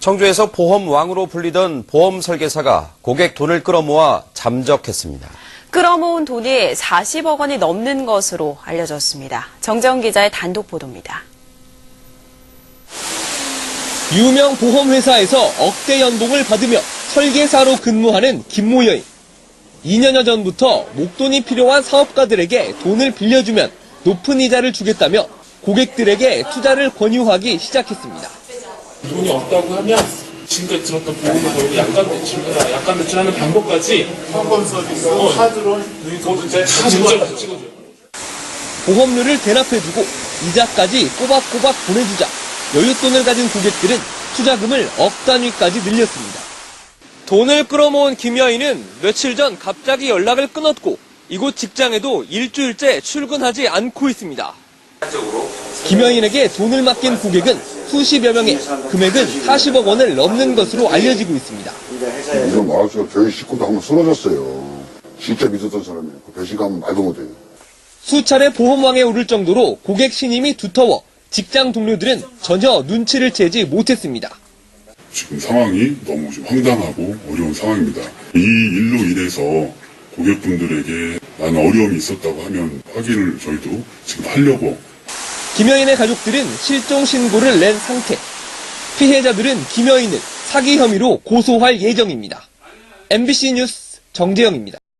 청주에서 보험 왕으로 불리던 보험 설계사가 고객 돈을 끌어모아 잠적했습니다. 끌어모은 돈이 40억 원이 넘는 것으로 알려졌습니다. 정재원 기자의 단독 보도입니다. 유명 보험회사에서 억대 연봉을 받으며 설계사로 근무하는 김모 여인. 2년여 전부터 목돈이 필요한 사업가들에게 돈을 빌려주면 높은 이자를 주겠다며 고객들에게 투자를 권유하기 시작했습니다. 돈이 없다고 하면 지금까지 들었던 보험을 걸고 약간 대출해라, 약간 대출하는 방법까지 현금 서비스, 어. 카드론, 뭐 진짜 다 찍어줘요. 보험료를 대납해 주고 이자까지 꼬박꼬박 보내주자 여윳돈을 가진 고객들은 투자금을 억 단위까지 늘렸습니다. 돈을 끌어모은 김 여인은 며칠 전 갑자기 연락을 끊었고 이곳 직장에도 일주일째 출근하지 않고 있습니다. 김 여인에게 돈을 맡긴 고객은 수십여 명에 금액은 40억 원을 넘는 것으로 알려지고 있습니다. 이런 말할수록 저희 식구도 한번 쓰러졌어요. 진짜 믿었던 사람이에요. 그 배신감은 말도 못해요. 수차례 보험왕에 오를 정도로 고객 신임이 두터워 직장 동료들은 전혀 눈치를 채지 못했습니다. 지금 상황이 너무 좀 황당하고 어려운 상황입니다. 이 일로 인해서 고객분들에게 나는 어려움이 있었다고 하면 확인을 저희도 지금 하려고 김여인의 가족들은 실종 신고를 낸 상태. 피해자들은 김여인을 사기 혐의로 고소할 예정입니다. MBC 뉴스 정재영입니다.